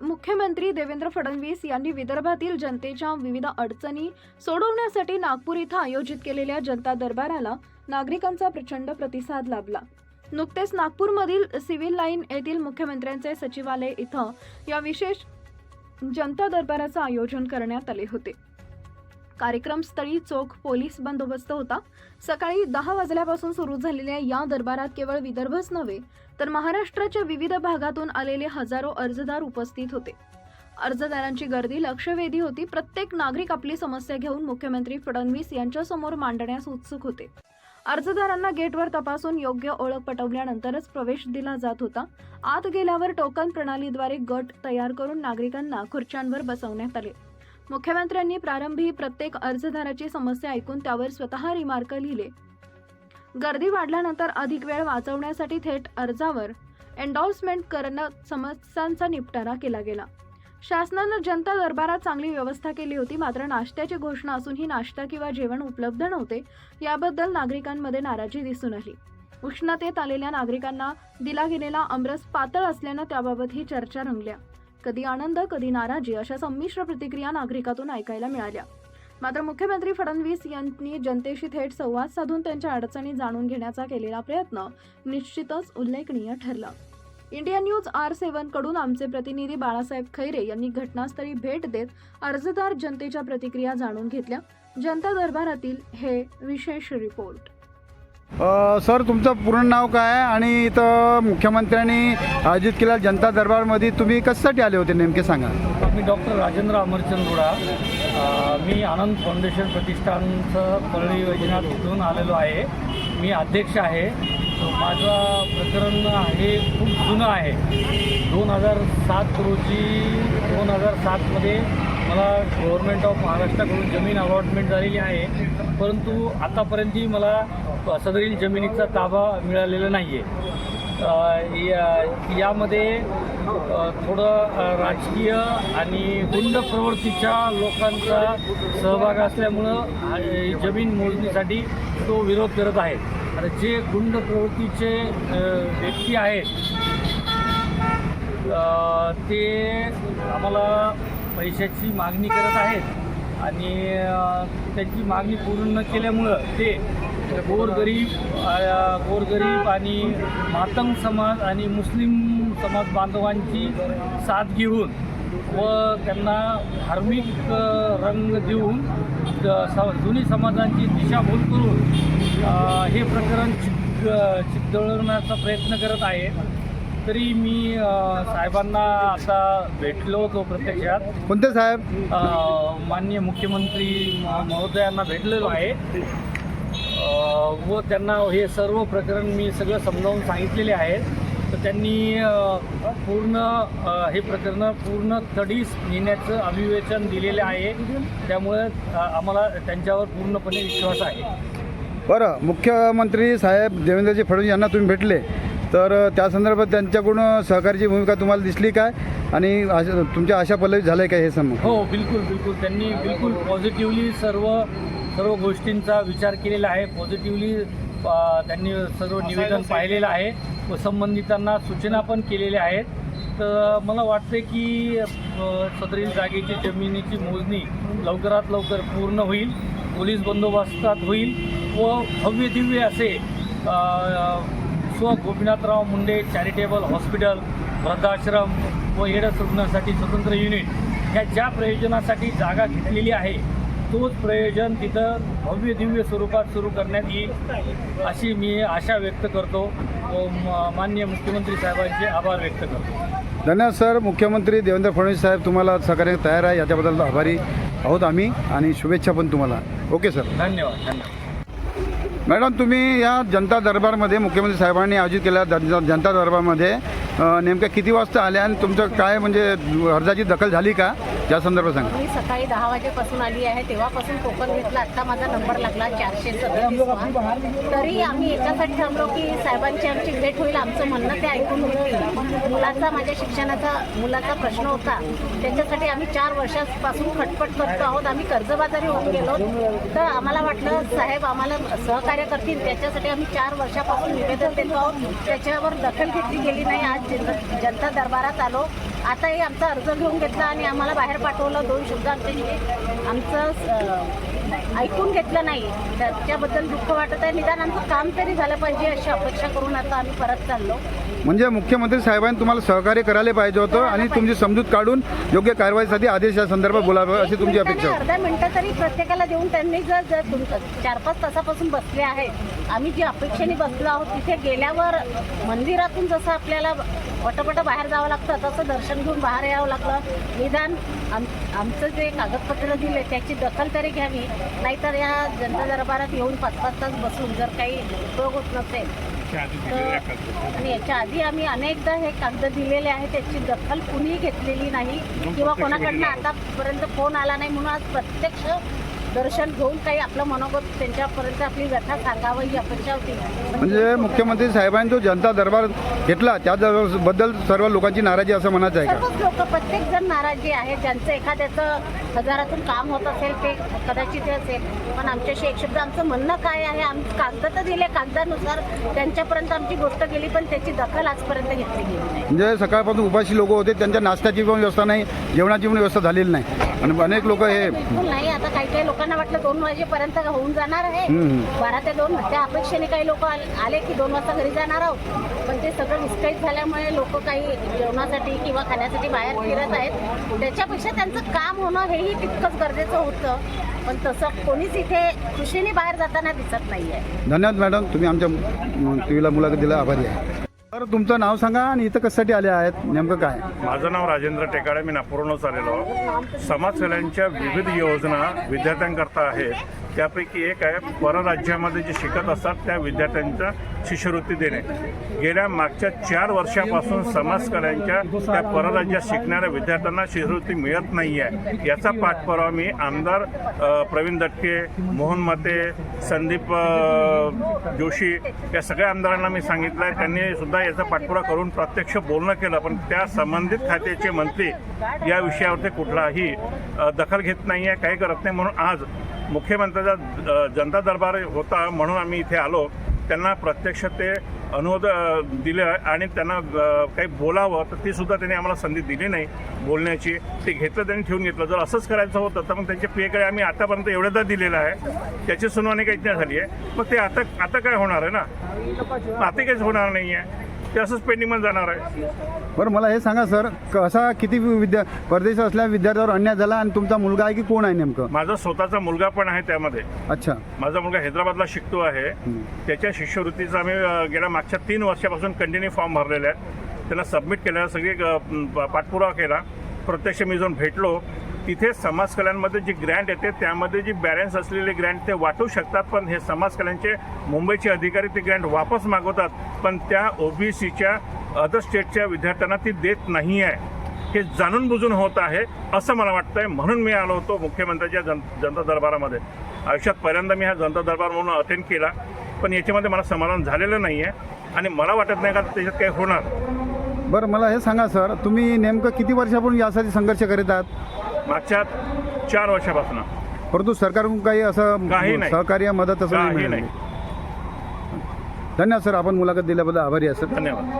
मुख्यमंत्री देवेंद्र फडणवीस यांनी विदर्भातील जनतेच्या विविध अडचणी सोडवण्यासाठी नागपूर इथं आयोजित केलेल्या जनता दरबाराला नागरिकांचा प्रचंड प्रतिसाद लाभला. नुकतेच नागपूरमधील सिव्हिल लाईन येथील मुख्यमंत्र्यांचे सचिवालय इथं या विशेष जनता दरबाराचं आयोजन करण्यात आले होते. कार्यक्रमस्थळी चोख पोलीस बंदोबस्त होता. सकाळी दहा वाजल्यापासून सुरू झालेल्या या दरबारात केवळ विदर्भच नव्हे तर महाराष्ट्राच्या विविध भागातून आलेले हजारो अर्जदार उपस्थित होते. अर्जदारांची गर्दी लक्षवेधी होती. प्रत्येक नागरिक आपली समस्या घेऊन मुख्यमंत्री फडणवीस यांच्यासमोर मांडण्यास उत्सुक होते. अर्जदारांना गेटवर तपासून योग्य ओळख पटवल्यानंतरच प्रवेश दिला जात होता. आत गेल्यावर टोकन प्रणालीद्वारे गट तयार करून नागरिकांना खुर्च्यांवर बसवण्यात आले. मुख्यमंत्र्यांनी प्रारंभी प्रत्येक अर्जदाराची समस्या ऐकून त्यावर स्वतः रिमार्क लिहिले. गर्दी वाढल्यानंतर अधिक वेळ वाचवण्यासाठी थेट अर्जावर एन्डॉर्समेंट करणं समस्यांचा निपटारा केला गेला. शासनानं जनता दरबारात चांगली व्यवस्था केली होती मात्र नाश्त्याची घोषणा असूनही नाश्ता किंवा जेवण उपलब्ध नव्हते याबद्दल नागरिकांमध्ये नाराजी दिसून आली. उष्णतेत आलेल्या नागरिकांना दिला गेलेला आमरस पातळ असल्यानं त्याबाबतही चर्चा रंगल्या. कधी आनंद कधी नाराजी अशा संमिश्र प्रतिक्रिया नागरिकातून ऐकायला मिळाल्या. मात्र मुख्यमंत्री फडणवीस यांनी जनतेशी थेट संवाद साधून त्यांच्या अडचणी जाणून घेण्याचा केलेला प्रयत्न निश्चितच उल्लेखनीय ठरला. इंडिया न्यूज आर सेव्हनकडून आमचे प्रतिनिधी बाळासाहेब खैरे यांनी घटनास्थळी भेट देत अर्जदार जनतेच्या प्रतिक्रिया जाणून घेतल्या. जनता दरबारातील हे विशेष रिपोर्ट. सर तुमचं पूर्ण नाव काय आहे? आणि इथं मुख्यमंत्र्यांनी आयोजित केलेल्या जनता दरबारमध्ये तुम्ही कशासाठी आले होते? नेमके सांगा. मी डॉक्टर राजेंद्र अमरचंद रोडा मी आनंद फाउंडेशन प्रतिष्ठानचं परळी योजना तिथून आलेलो आहे. मी अध्यक्ष आहे. माझं प्रकरण हे खूप जुनं आहे. दोन हजार सात रोजी दोन हजार सातमध्ये मला गव्हर्नमेंट ऑफ महाराष्ट्राकडून जमीन अलॉटमेंट झालेली आहे. परंतु आतापर्यंतही मला सदरील जमिनीचा ताबा मिळालेला नाही आहे या यामध्ये थोडं राजकीय आणि गुंड प्रवृत्तीच्या लोकांचा सहभाग असल्यामुळं जमीन मोजणीसाठी तो विरोध करत आहे. आणि जे गुंड प्रवृत्तीचे व्यक्ती आहेत ते आम्हाला पैशाची मागणी करत आहेत. आणि त्याची त्यांची मागणी पूर्ण न केल्यामुळं ते गोरगरीब गोरगरीब आणि मातंग समाज आणि मुस्लिम समाज बांधवांची साथ घेऊन व त्यांना धार्मिक रंग देऊन द- स- दोन्ही समाजांची दिशाभूल करून हे प्रकरण चिक चिकदळण्याचा प्रयत्न करत आहे. तरी मी साहेबांना आता भेटलो होतो प्रत्यक्षात. कोणते साहेब? माननीय मुख्यमंत्री महोदयांना भेटलेलो आहे. व त्यांना हे सर्व प्रकरण मी सगळं समजावून सांगितलेले आहे. तर त्यांनी पूर्ण हे प्रकरण पूर्ण तडीस नेण्याचं अभिवेचन दिलेलं आहे. त्यामुळे आम्हाला त्यांच्यावर पूर्णपणे विश्वास आहे. बरं मुख्यमंत्री साहेब देवेंद्रजी फडणवीस यांना तुम्ही भेटले. तर त्या संदर्भात त्यांच्याकडून सहकार्याची भूमिका तुम्हाला दिसली काय? आणि तुमच्या आशा पल्लवी झालं आहे काय हे समोर हो बिलकुल बिलकुल. त्यांनी बिलकुल पॉझिटिव्हली सर्व सर्व गोष्टींचा विचार केलेला आहे. पॉझिटिव्हली त्यांनी सर्व निवेदन पाहिलेलं आहे. व संबंधितांना सूचना पण केलेल्या आहेत. तर मला वाटते की सदरील जागेची जमिनीची मोजणी लवकरात लवकर पूर्ण होईल. पोलीस बंदोबस्तात होईल. व भव्य दिव्य असे स्व गोपीनाथराव मुंडे चॅरिटेबल हॉस्पिटल वृद्धाश्रम व एडस रुग्णांसाठी स्वतंत्र युनिट ह्या ज्या प्रयोजनासाठी जागा घेतलेली आहे तोच प्रयोजन तिथं भव्य दिव्य स्वरूपात सुरू करण्यात येईल अशी मी आशा व्यक्त करतो व म- माननीय मुख्यमंत्री साहेबांचे आभार व्यक्त करतो. धन्यवाद सर. मुख्यमंत्री देवेंद्र फडणवीस साहेब तुम्हाला सहकार्य तयार आहे याच्याबद्दल आभारी आहोत आम्ही आणि शुभेच्छा पण तुम्हाला. Okay sir. धन्यवाद धन्यवाद. मॅडम तुम्ही या जनता दरबारमध्ये मुख्यमंत्री साहेबांनी आयोजित केलेल्या जनता दरबारमध्ये नेमक्या किती वाजता आल्या आणि तुमचं काय म्हणजे अर्जाची दखल झाली का? या संदर्भात सांगा. मी सकाळी दहा वाजेपासून आली आहे. तेव्हापासून टोकन घेतला. आता माझा नंबर लागला चारशे सदतीसवा. तरी आम्ही याच्यासाठी थांबलो की साहेबांची आमची भेट होईल आमचं म्हणणं ते ऐकून घेतील. मुलाचा माझ्या शिक्षणाचा मुलाचा प्रश्न होता. त्याच्यासाठी आम्ही चार वर्षापासून खटपट करतो आहोत. आम्ही कर्जबाजारी होऊन गेलो. तर आम्हाला वाटलं साहेब आम्हाला सहकार्य करतील. त्याच्यासाठी आम्ही चार वर्षापासून निवेदन देतो आहोत. त्याच्यावर दखल घेतली गेली नाही. आज जनता दरबारात आलो. आताही आमचा अर्ज घेऊन घेतला आणि आम्हाला बाहेर पाठवलं दोन शब्द आमच्याशी आमचं ऐकून घेतलं नाही. त्याच्याबद्दल दुःख वाटत आहे. निदान आमचं काम तरी झालं पाहिजे अशी अपेक्षा करून आता आम्ही परत चाललो. म्हणजे मुख्यमंत्री साहेबांनी तुम्हाला सहकार्य करायला पाहिजे होतं आणि तुमची समजूत काढून योग्य कारवाईसाठी आदेश या संदर्भात बोलावं अशी तुमची अपेक्षा. अर्धा मिनिटं तरी प्रत्येकाला देऊन त्यांनी जर जर तुमचं चार पाच तासापासून बसले आहेत आम्ही जी अपेक्षेने बसलो आहोत तिथे गेल्यावर मंदिरातून जसं आपल्याला पटपट बाहेर जावं लागतं तसं दर्शन घेऊन बाहेर यावं लागलं. निदान आम आमचं जे कागदपत्र दिले त्याची दखल तरी घ्यावी. नाहीतर या जनता दरबारात येऊन पाच पाच तास बसून जर काही उपयोग होत नसेल तर आणि याच्या आधी आम्ही अनेकदा हे कागद दिलेले आहेत त्याची दखल कुणीही घेतलेली नाही. किंवा कोणाकडनं आतापर्यंत फोन आला नाही म्हणून आज प्रत्यक्ष दर्शन घेऊन काही आपलं मनोगत त्यांच्यापर्यंत आपली व्यथा सांगावं ही अपेक्षा होती. म्हणजे मुख्यमंत्री साहेबांनी जो जनता दरबार घेतला त्याबद्दल सर्व लोकांची नाराजी असं म्हणायचं आहे का? सर्वच लोक प्रत्येक जण नाराजी आहे. ज्यांचं एखाद्याचं हजारातून काम होत असेल ते कदाचित ते असेल. पण आमच्याशी एक शब्द आमचं म्हणणं काय आहे? आम कागद तर दिले कागदानुसार. त्यांच्यापर्यंत आमची गोष्ट गेली पण त्याची दखल आजपर्यंत घेतली गेली नाही. म्हणजे सकाळपासून उपाशी लोक होते त्यांच्या नाश्त्याची पण व्यवस्था नाही जेवणाची पण व्यवस्था झालेली नाही. आणि अनेक लोक हे बिलकुल नाही आता काही काही लोकांना वाटलं दोन वाजेपर्यंत होऊन जाणार आहे. बारा ते दोन त्या अपेक्षेने काही लोक आले की दोन वाजता घरी जाणार आहोत. पण ते सगळं विस्कळीत झाल्यामुळे लोक काही जेवणासाठी किंवा खाण्यासाठी बाहेर फिरत आहेत. त्याच्यापेक्षा त्यांचं काम होणं हेही तितकंच गरजेचं होतं. पण तसं कोणीच इथे खुशीने बाहेर जाताना दिसत नाहीये. धन्यवाद मॅडम. तुम्ही आमच्या टी व्हीला मुलाखत दिला आभारी आहे. तर तुमचं नाव सांगा आणि इथं कशासाठी आले आहेत? नेमकं काय? माझं नाव राजेंद्र टेकाडे मी नागपूरहूनच आलेलो समाज कल्याणच्या विविध योजना विद्यार्थ्यांकरता आहेत. त्यापैकी एक आहे परराज्यामध्ये जे शिकत असतात त्या विद्यार्थ्यांचा शिष्यवृत्ती देणे. गेल्या मागच्या चार वर्षापासून समाजकल्याणच्या त्या परराज्यात शिकणाऱ्या विद्यार्थ्यांना शिष्यवृत्ती मिळत नाही आहे याचा पाठपुरावा मी आमदार प्रवीण दटके मोहन मते संदीप जोशी या सगळ्या आमदारांना मी सांगितलं आहे त्यांनी सुद्धा याचा पाठपुरा करून प्रत्यक्ष बोलणं केलं पण त्या संबंधित खात्याचे मंत्री या विषयावरती कुठलाही दखल घेत नाही आहे काही करत नाही. म्हणून आज मुख्यमंत्र्याचा जनता दरबार होता म्हणून आम्ही इथे आलो. त्यांना प्रत्यक्ष ते अनुरोध दिलं दिले आणि त्यांना काही बोलावं तर ती सुद्धा त्यांनी आम्हाला संधी दिली नाही. बोलण्याची ते घेतलं त्यांनी ठेवून घेतलं. जर असंच करायचं होतं तर मग त्यांच्या पेकडे आम्ही आतापर्यंत एवढ्यादा दिलेलं आहे. त्याची सुनावणी काहीच नाही झाली आहे. मग ते आता आता काय होणार आहे ना? आता काहीच होणार नाही आहे ते असंच पेंडिंगमध्ये जाणार आहे. बरं मला हे सांगा सर कसा किती विद्या परदेशात असल्या विद्यार्थ्यावर अन्याय झाला आणि तुमचा मुलगा आहे की कोण आहे नेमकं? माझा स्वतःचा मुलगा पण आहे त्यामध्ये. अच्छा. माझा मुलगा हैदराबादला शिकतो आहे. त्याच्या शिष्यवृत्तीचा आम्ही अ, गेल्या मागच्या तीन वर्षापासून कंटिन्यू फॉर्म भरलेले आहेत. त्यांना सबमिट केलेला सगळी अ, पाठपुरावा केला. प्रत्यक्ष मी जाऊन भेटलो. तिथे समाज कल्याणमध्ये जी ग्रँट येते त्यामध्ये जी बॅलन्स असलेली ग्रँट ते वाटू शकतात पण हे समाज कल्याणचे मुंबईचे अधिकारी ती ग्रँट वापस मागवतात पण त्या ओबीसीच्या अदर स्टेटच्या विद्यार्थ्यांना ती देत नाही आहे हे जाणून बुजून होत आहे असं मला वाटतंय. म्हणून मी आलो होतो मुख्यमंत्र्यांच्या जन जनता दरबारामध्ये. आयुष्यात पहिल्यांदा मी हा जनता दरबार म्हणून अटेंड केला पण याच्यामध्ये मला समाधान झालेलं नाही आहे आणि मला वाटत नाही का त्याच्यात काही होणार. बरं मला हे सांगा सर. तुम्ही नेमकं किती वर्षापूर्वी यासाठी संघर्ष करीत आहात? मागच्या चार वर्षापासून. परंतु सरकारकडून काही असं काही नाही. सहकार्य मदत असं नाही मिळाली. धन्यवाद सर. आपण मुलाखत दिल्याबद्दल आभारी आहे सर. धन्यवाद.